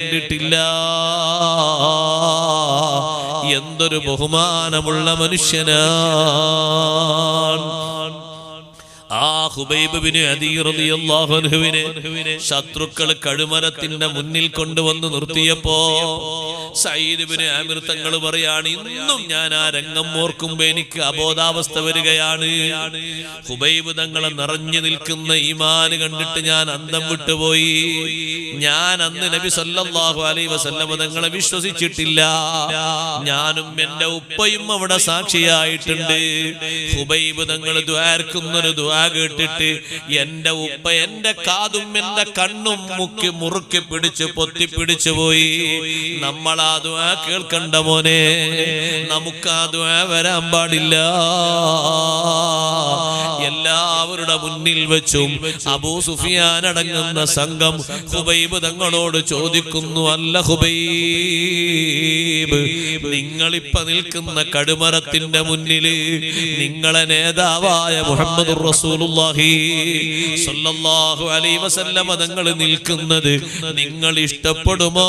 കണ്ടിട്ടില്ല. എന്തൊരു ബഹുമാനമുള്ള മനുഷ്യനാണ് ആ ഹുബൈബിന് ശത്രുക്കൾ കഴുമരത്തിന്റെ മുന്നിൽ കൊണ്ടുവന്ന് നിർത്തിയപ്പോ സയ്യിദ്ബിന് ആമിർ തങ്ങൾ പറയാണ് ഇന്നും ഞാൻ ആ രംഗം ഓർക്കുമ്പോൾ എനിക്ക് അബോധാവസ്ഥ വരികയാണ്. ഹുബൈബ് തങ്ങളെ നിറഞ്ഞു നിൽക്കുന്ന ഈമാൻ കണ്ടിട്ട് ഞാൻ അന്തം വിട്ടുപോയി. ഞാൻ അന്ന് നബി സല്ലല്ലാഹു അലൈഹി വസല്ലം തങ്ങളെ വിശ്വസിച്ചിട്ടില്ല. ഞാനും എന്റെ ഉപ്പയും അവിടെ സാക്ഷിയായിട്ടുണ്ട്. ഹുബൈബ് തങ്ങൾ ദ്വാർക്കുന്നൊരു ദ്വാ കേട്ടിട്ട് എന്റെ ഉപ്പ എന്റെ കാതും എന്റെ കണ്ണും മുക്കി മുറുക്കി പിടിച്ച് പൊത്തി പിടിച്ചു പോയി. നമ്മൾ ആ ദ്വാ കേൾക്കണ്ട മോനെ. നമുക്ക് ആ ദ്വാ വരാൻ പാടില്ല. എല്ലാവരുടെ മുന്നിൽ വെച്ചും അബൂ സുഫിയാൻ അടങ്ങുന്ന സംഘം ഹുബൈബ് തങ്ങളോട് ചോദിക്കുന്നു അല്ല ഹുബൈബ് നിങ്ങളിപ്പ നിൽക്കുന്ന കടുമരത്തിന്റെ മുന്നിൽ നിങ്ങളെ നേതാവായ മുഹമ്മദ് റസൂലുള്ളാഹി സ്വല്ലല്ലാഹു അലൈഹി വസല്ലം തങ്ങൾ നിൽക്കുന്നത് നിങ്ങൾ ഇഷ്ടപ്പെടുമോ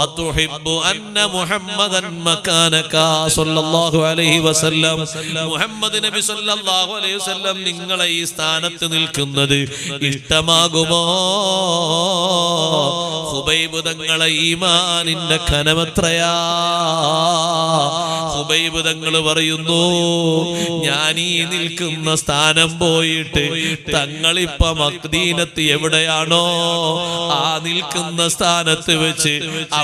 അതുഹിബ്ബു അന്ന മുഹമ്മദൻ മകാനക സല്ലല്ലാഹു അലൈഹി വസല്ലം മുഹമ്മദ് നബി സല്ലല്ലാഹു അലൈഹി വസല്ലം നിങ്ങളെ ഈ സ്ഥാനത്ത് നിൽക്കുന്നത് ഇഷ്ടമാകുമോ? ഹുബൈബ് തങ്ങളെ ഈമാനിന്റെ ഖനമത്രയാ ഹുബൈബ് തങ്ങൾ പറയുന്നു ഞാൻ ഈ നിൽക്കുന്ന സ്ഥാനം പോയിട്ട് തങ്ങളിപ്പ മക്ദീനത്ത് എവിടെയാണോ? ആ നിൽക്കുന്ന സ്ഥാനത്ത് വെച്ച്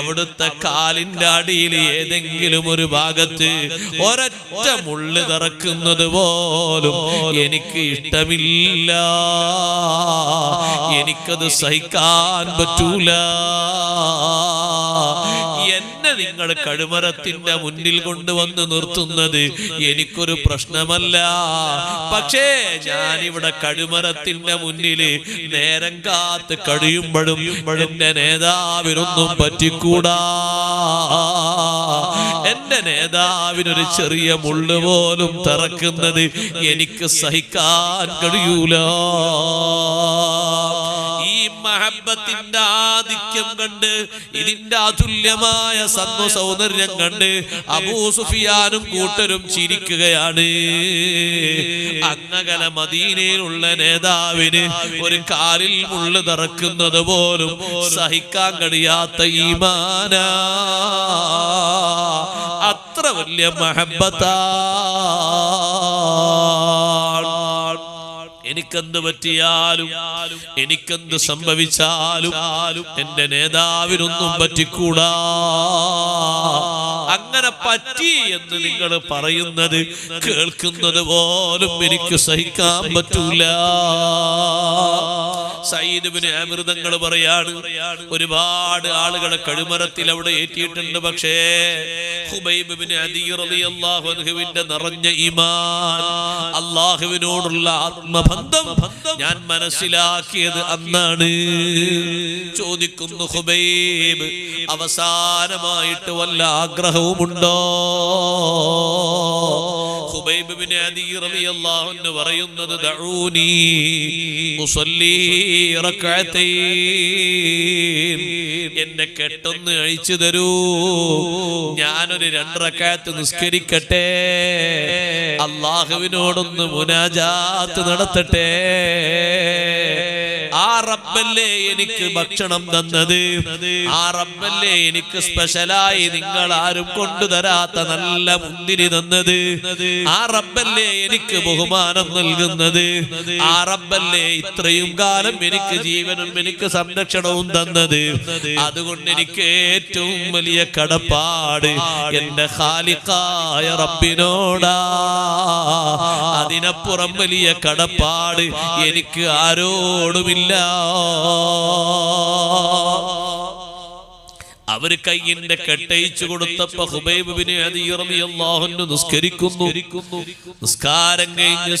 അവിടുത്തെ കാലിന്റെ അടിയിൽ ഏതെങ്കിലും ഒരു ഭാഗത്ത് ഒരൊറ്റ മുള്ളു തറക്കുന്നത് പോലും എനിക്ക് ഇഷ്ടമില്ല. എനിക്കത് സഹിക്കാൻ പറ്റൂല. എന്നെ നിങ്ങൾ കഴുമരത്തിന്റെ മുന്നിൽ കൊണ്ടുവന്ന് നിർത്തുന്നത് എനിക്കൊരു പ്രശ്നമല്ല. പക്ഷേ ഞാനിവിടെ കഴുമരത്തിന്റെ മുന്നിൽ നേരം കാത്ത് കഴിയുമ്പോഴും എന്റെ നേതാവിനൊന്നും പറ്റിക്കൂടാ. എന്റെ നേതാവിനൊരു ചെറിയ മുള്ളു പോലും തറക്കുന്നത് എനിക്ക് സഹിക്കാൻ കഴിയൂല. ഈ മഹബത്തിന്റെ ആധിക്യം കണ്ട് ഇതിന്റെ അതുല്യമായ സന്വ സൗന്ദര്യം കണ്ട് അബൂ സുഫിയാനും കൂട്ടരും ചിരിക്കുകയാണ്. അങ്ങകല മദീനയിലുള്ള നേതാവിന് ഒരു കാലിൽ മുള്ളു തറക്കുന്നത് പോലും സഹിക്കാൻ കഴിയാത്ത ഈമാന. അത്ര വലിയ മഹബത്താ. എനിക്കെന്ത് പറ്റിയാലും എനിക്കെന്ത് സംഭവിച്ചാലും എന്റെ നേതാവിനൊന്നും പറ്റിക്കൂടാ. അങ്ങനെ പറ്റി എന്ന് നിങ്ങൾ പറയുന്നത് കേൾക്കുന്നത് പോലും എനിക്ക് സഹിക്കാൻ പറ്റൂല. സയ്യിദ്ബിന് അമൃതങ്ങൾ പറയാണ് ഒരുപാട് ആളുകളെ കഴുമരത്തിൽ അവിടെ ഏറ്റിയിട്ടുണ്ട് പക്ഷേ ഹുബൈബിന്റെ നിറഞ്ഞ ഈമാൻ അള്ളാഹുവിനോടുള്ള ആത്മബന്ധം ഞാൻ മനസ്സിലാക്കിയത് അന്നാണ്. ചോദിക്കുന്നു ഹുബൈബ് അവസാനമായിട്ട് വല്ല ആഗ്രഹവുമുണ്ടോ? അള്ളാഹുന്ന് പറയുന്നത് എന്നെ കെട്ടൊന്ന് അഴിച്ചു തരൂ. ഞാനൊരു രണ്ടറക്കാത്ത് നിസ്കരിക്കട്ടെ. അള്ളാഹുവിനോടൊന്ന് മുനാജാത്ത് നടത്തട്ടെ. ആ റബ്ബല്ലേ എനിക്ക് ഭക്ഷണം തന്നത്. ആ റബ്ബല്ലേ എനിക്ക് സ്പെഷ്യലായി നിങ്ങൾ ആരും കൊണ്ടുതരാത്ത നല്ല മുന്തിരി തന്നത്. ആ റബ്ബല്ലേ എനിക്ക് ബഹുമാനം നൽകുന്നത്. ആ റബ്ബല്ലേ ഇത്രയും കാലം എനിക്ക് ജീവനും എനിക്ക് സംരക്ഷണവും തന്നത്. അതുകൊണ്ട് എനിക്ക് ഏറ്റവും വലിയ കടപ്പാട്. എന്റെ ഹാലിക്കായ റബ്ബിനോടാ. അതിനപ്പുറം വലിയ കടപ്പാട് എനിക്ക് ആരോടുമില്ല. അവർ കയ്യിന്റെ കെട്ടയിച്ചു കൊടുത്തപ്പോ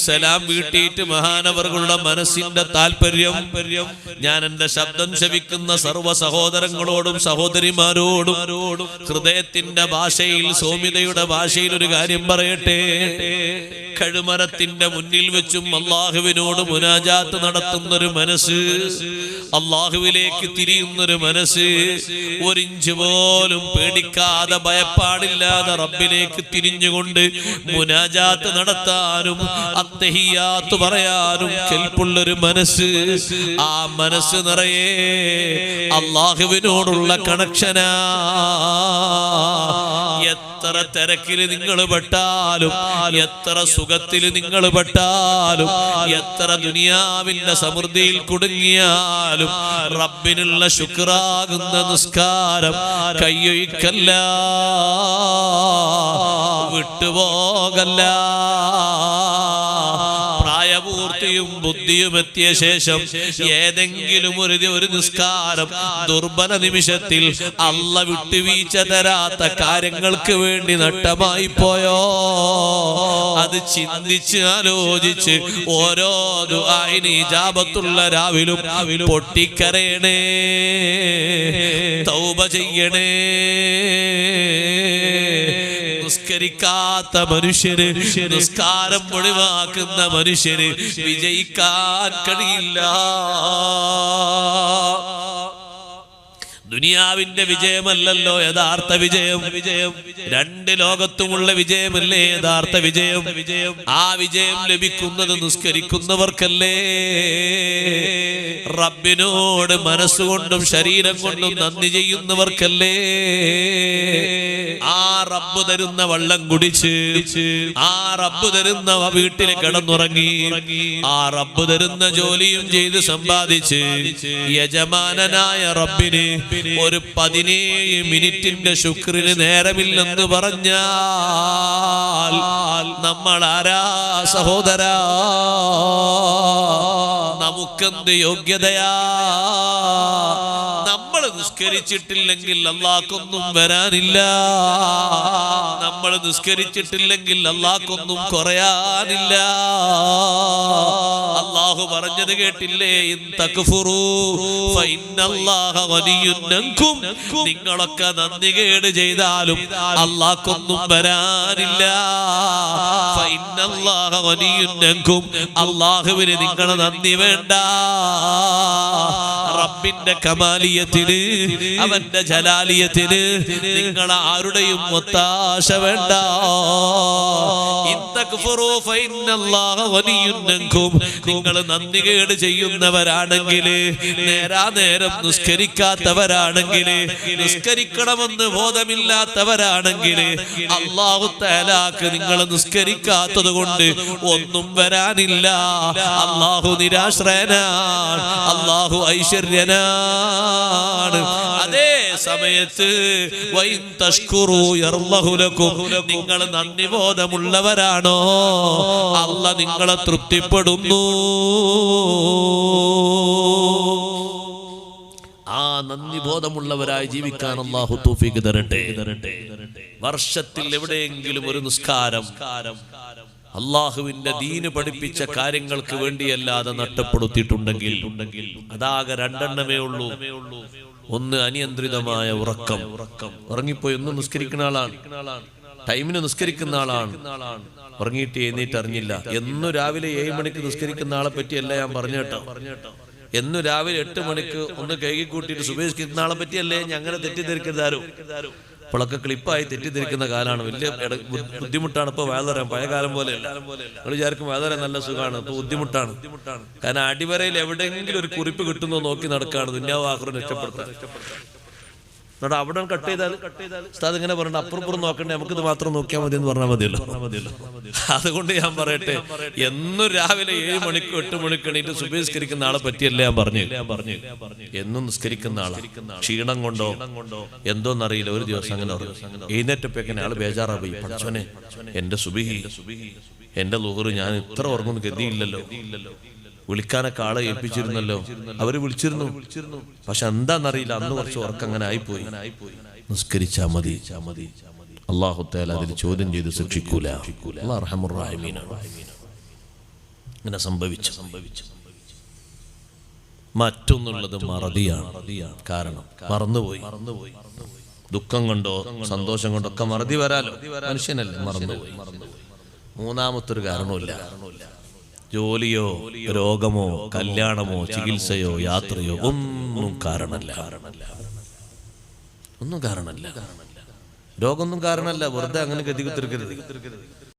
സലാം മഹാനവറുകളുടെ മനസ്സിന്റെ താല്പര്യം ഞാൻ എന്റെ ശബ്ദം ശവിക്കുന്ന സർവ സഹോദരങ്ങളോടും സഹോദരിമാരോടും ഹൃദയത്തിന്റെ ഭാഷയിൽ സൗമ്യതയുടെ ഭാഷയിൽ ഒരു കാര്യം പറയട്ടെ. കഴുമരത്തിന്റെ മുന്നിൽ വെച്ചും അള്ളാഹുവിനോട് മുനാജാത്ത് നടത്തുന്നൊരു മനസ്സ് അള്ളാഹുവിലേക്ക് തിരിയുന്നൊരു മനസ്സ് ഒരിഞ്ച് പോലും പേടിക്കാതെ ഭയപ്പാടില്ലാതെ റബ്ബിലേക്ക് തിരിഞ്ഞുകൊണ്ട് മുനാജാത്ത് നടത്താനും അത്തഹിയാത്ത് പറയാനും കെൽപ്പുള്ളൊരു മനസ്സ് ആ മനസ്സ് നിറയെ അള്ളാഹുവിനോടുള്ള കണക്ഷനാ. എത്ര തിരക്കിൽ നിങ്ങൾ പെട്ടാലും എത്ര സുഖത്തിൽ നിങ്ങൾ പെട്ടാലും എത്ര ദുനിയാവിന്റെ സമൃദ്ധിയിൽ കുടുങ്ങിയാലും റബ്ബിനുള്ള ശുക്രാകുന്ന നിസ്കാരം കയ്യൊഴിക്കല്ല വിട്ടുപോകല്ല. പ്രായപൂർത്തിയും ബുദ്ധിയും എത്തിയ ശേഷം ഏതെങ്കിലും ഒരു ഒരു നിസ്കാരം ദുർബല നിമിഷത്തിൽ അല്ല വിട്ടുവീഴ്ച തരാത്ത കാര്യങ്ങൾക്ക് വേണ്ടി നട്ടമായി പോയോ? അത് ചിന്തിച്ച് ആലോചിച്ച് ഓരോ ദുആഇന് ജാപത്തുള്ള രാവിലും പൊട്ടിക്കരയണേ. തൗബ ചെയ്യണേ. നിസ്കരിക്കാത്ത മനുഷ്യര് നിസ്കാരം ഒഴിവാക്കുന്ന മനുഷ്യര് വിജയിക്കാൻ കഴിയില്ല. ദുനിയാവിന്റെ വിജയമല്ലല്ലോ യഥാർത്ഥ വിജയം. വിജയം രണ്ട് ലോകത്തുമുള്ള വിജയമല്ലേ യഥാർത്ഥ വിജയം വിജയം. ആ വിജയം ലഭിക്കുന്നത് നിസ്കരിക്കുന്നവർക്കല്ലേ. റബ്ബിനോട് മനസ്സുകൊണ്ടും ശരീരം കൊണ്ടും നന്ദി ചെയ്യുന്നവർക്കല്ലേ. ആ റബ്ബ് തരുന്ന വെള്ളം കുടിച്ച് ആ റബ്ബ് തരുന്ന വീട്ടിൽ കിടന്നുറങ്ങി ആ റബ്ബ് തരുന്ന ജോലിയും ചെയ്ത് സമ്പാദിച്ച് യജമാനനായ റബ്ബിന് ഒരു പതിനേഴ് മിനിറ്റിന്റെ ശുക്രിന് നേരമില്ലെന്ന് പറഞ്ഞാൽ നമ്മൾ ആരാ സഹോദരാ? നമുക്കെന്ത് യോഗ്യതയാ? നമ്മൾ നിസ്കരിച്ചിട്ടില്ലെങ്കിൽ അള്ളാക്കൊന്നും വരാനില്ല. നമ്മൾ നിസ്കരിച്ചിട്ടില്ലെങ്കിൽ അള്ളാക്കൊന്നും കുറയാനില്ല. അള്ളാഹു പറഞ്ഞത് കേട്ടില്ലേ. നിങ്ങളൊക്കെ നന്ദി കേട് ചെയ്താലും അള്ളാഹ്ക്കൊന്നും വരാനില്ല. അള്ളാഹുവിന് നിങ്ങളെ നന്ദി വേണ്ട റബ്ബിന്റെ കമാലിയത്തിന് അവന്റെ ജലാലിയത്തിന് നിങ്ങൾ ആരുടെയും ഒത്താശ വേണ്ട നിങ്ങൾ നന്ദി കേട് ചെയ്യുന്നവരാണെങ്കിൽ നേരാ നേരം നിസ്കരിക്കാത്തവരാണെങ്കിൽ നിസ്കരിക്കണമെന്ന് ബോധമില്ലാത്തവരാണെങ്കിൽ അള്ളാഹു തലാക്ക് നിങ്ങൾ നിസ്കരിക്കാത്തത് കൊണ്ട് ഒന്നും വരാനില്ല. അള്ളാഹു നിരാശ്രയനാണ്. അള്ളാഹു ഐശ്വര്യനാണ്. അതേ സമയത്ത്. നിങ്ങൾ നന്ദി ബോധമുള്ളവരാണോ അല്ല നിങ്ങളെ തൃപ്തിപ്പെടുന്നു. ആ നന്ദി ബോധമുള്ളവരായി ജീവിക്കാൻ അള്ളാഹു തൗഫീഖ് തരട്ടെ. വർഷത്തിൽ എവിടെയെങ്കിലും ഒരു നിസ്കാരം അള്ളാഹുവിന്റെ ദീന് പഠിപ്പിച്ച കാര്യങ്ങൾക്ക് വേണ്ടിയല്ലാതെ നഷ്ടപ്പെടുത്തിയിട്ടുണ്ടെങ്കിൽ അതാകെ രണ്ടെണ്ണമേ ഉള്ളൂ. ഒന്ന് അനിയന്ത്രിതമായ ഉറക്കം ഉറക്കം. ഉറങ്ങിപ്പോയി ഒന്ന് നിസ്കരിക്കുന്ന ആളാണ്. ടൈമിന് നിസ്കരിക്കുന്ന ആളാണ്. ഉറങ്ങിയിട്ട് എഴുന്നേറ്റ് അറിഞ്ഞില്ല. എന്നു രാവിലെ ഏഴ് മണിക്ക് നിസ്കരിക്കുന്ന ആളെ പറ്റിയല്ല ഞാൻ പറഞ്ഞു കേട്ടോ. എന്നു രാവിലെ എട്ട് മണിക്ക് ഒന്ന് കൈകി കൂട്ടിയിട്ട് സുപേക്ഷിക്കുന്ന ആളെ പറ്റിയല്ലേ ഞാൻ അങ്ങനെ തെറ്റിദ്ധരിക്കരുതാരോ ഇപ്പോഴൊക്കെ ക്ലിപ്പായി തെറ്റിദ്ധരിക്കുന്ന കാലമാണ് വലിയ ബുദ്ധിമുട്ടാണ്. ഇപ്പൊ വേദന പഴയ കാലം പോലെ നിങ്ങൾ വിചാരിക്കും വേദന നല്ല സുഖമാണ്. ഇപ്പൊ ബുദ്ധിമുട്ടാണ്. കാരണം അടിവരയിൽ എവിടെയെങ്കിലും ഒരു കുറിപ്പ് കിട്ടുന്നോ നോക്കി നടക്കാണ്. ദുന്യാവ് ആഹ്റം രക്ഷപ്പെടുത്താൻ. എന്നിട്ട് അവിടെ കട്ട് ചെയ്താൽ ഉസ്താദ് ഇങ്ങനെ പറഞ്ഞ അപ്പുറപ്പുറം നോക്കണ്ടേ നമുക്ക് ഇത് മാത്രം നോക്കിയാൽ മതി എന്ന് പറഞ്ഞാൽ മതിയല്ലോ. അതുകൊണ്ട് ഞാൻ പറയട്ടെ എന്നും രാവിലെ ഏഴ് മണിക്കും എട്ട് മണിക്കും എണീറ്റ് സുബീസ്കരിക്കുന്ന ആളെ പറ്റിയല്ലേ ഞാൻ പറഞ്ഞു. ഞാൻ പറഞ്ഞു എന്നും നിസ്കരിക്കുന്ന ആളെ. ക്ഷീണം കൊണ്ടോ എന്തോന്നറിയില്ല ഒരു ദിവസം അങ്ങനെ എഴുന്നേറ്റപ്പേക്കനെ ആൾ ബേജാറാ പോയി പഠിച്ചോനെ എന്റെ സുബിഹി എന്റെ ലുഹറ് ഞാൻ ഇത്ര ഉറങ്ങുന്നു ഗതിയില്ലല്ലോ വിളിക്കാനൊക്കെ ആളെ ഏൽപ്പിച്ചിരുന്നല്ലോ. അവർ വിളിച്ചിരുന്നു. പക്ഷെ എന്താന്നറിയില്ല. അന്ന് കുറച്ച് ഉറക്കം അങ്ങനെ ആയിപ്പോയി നിസ്കരിച്ചാ മതി. അള്ളാഹു അതിൽ ചോദ്യം ചെയ്ത് ശിക്ഷിക്കൂല അങ്ങനെ സംഭവിച്ചു സംഭവിച്ചു. മറ്റൊന്നുള്ളത് മറതിയാണ്. കാരണം മറന്നുപോയി. മറന്നുപോയി ദുഃഖം കൊണ്ടോ സന്തോഷം കൊണ്ടോ ഒക്കെ മറതി വരാലോ. മനുഷ്യനല്ലേ മറന്നുപോയി. മൂന്നാമത്തൊരു കാരണമില്ല ജോലിയോ രോഗമോ കല്യാണമോ ചികിത്സയോ യാത്രയോ ഒന്നും കാരണമല്ല. ഒന്നും കാരണമല്ല. രോഗമൊന്നും കാരണമല്ല. വെറുതെ അങ്ങനെ ഗതികുത്തിരിക്കരുത്